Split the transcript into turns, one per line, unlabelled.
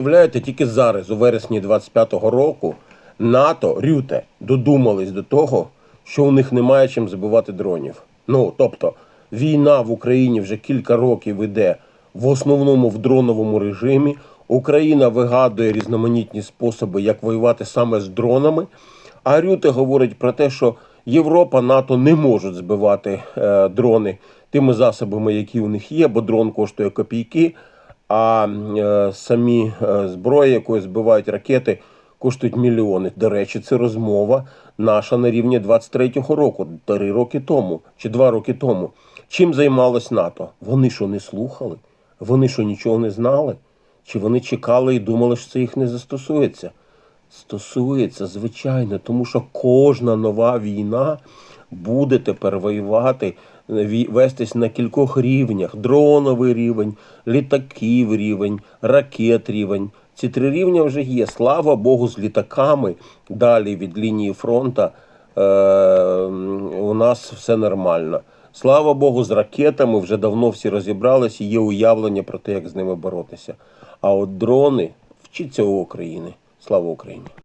Уявляєте, тільки зараз, у вересні 25-го року, НАТО, Рюте, додумались до того, що у них немає чим збивати дронів. Ну, тобто, війна в Україні вже кілька років іде в основному в дроновому режимі. Україна вигадує різноманітні способи, як воювати саме з дронами. А Рюте говорить про те, що Європа, НАТО не можуть збивати е, дрони тими засобами, які у них є, бо дрон коштує копійки, а е, самі е, зброї, якою збивають ракети, коштують мільйони. До речі, це розмова наша на рівні 23-го року, три роки тому чи два роки тому. Чим займалось НАТО? Вони що не слухали? Вони що нічого не знали? Чи вони чекали і думали, що це їх не застосується? Стосується, звичайно, тому що кожна нова війна буде тепер воювати, ві- вестись на кількох рівнях: дроновий рівень, літаків рівень, ракет рівень. Ці три рівня вже є. Слава Богу, з літаками далі від лінії фронту е, у нас все нормально. Слава Богу, з ракетами вже давно всі розібралися, є уявлення про те, як з ними боротися. А от дрони вчиться у України. Слава Україні!